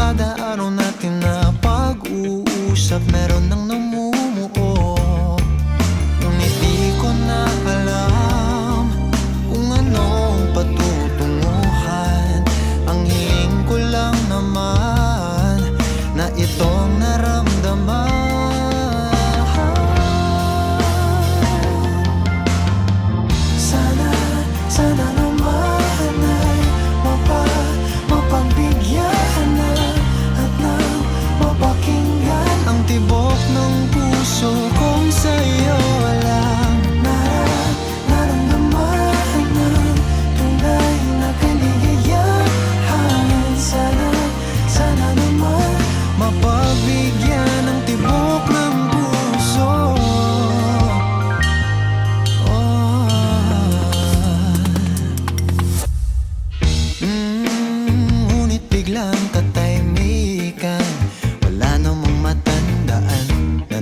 father, I don't know.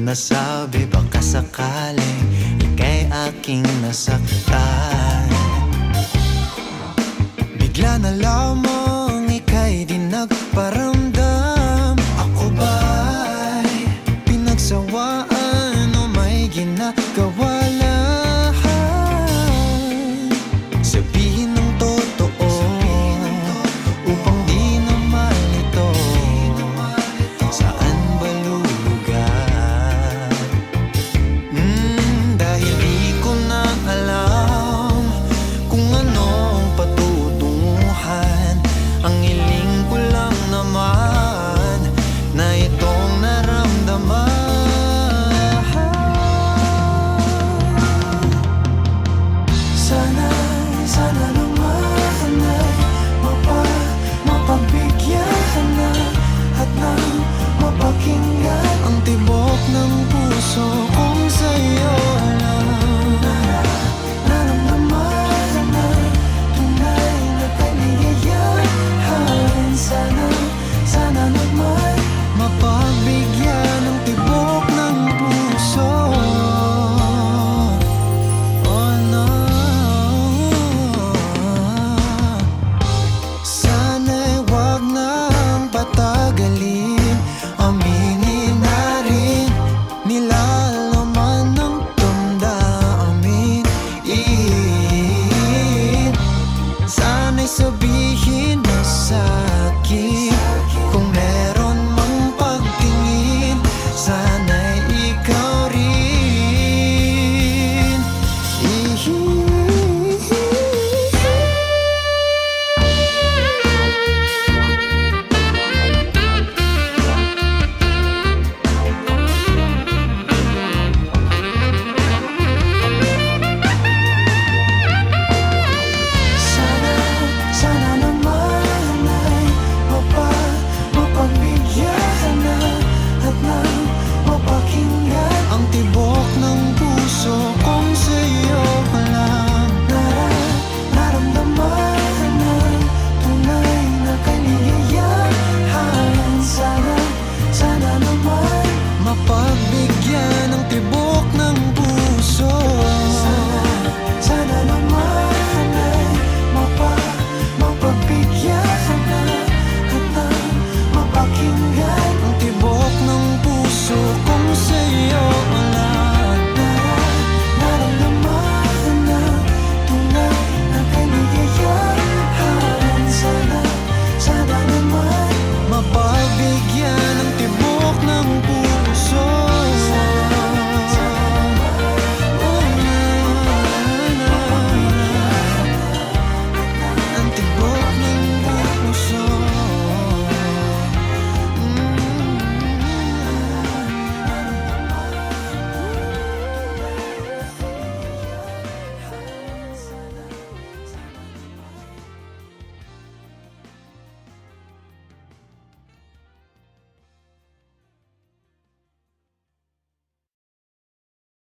nasabi Baka sakaling ikay aking nasaktan. Bigla na lamang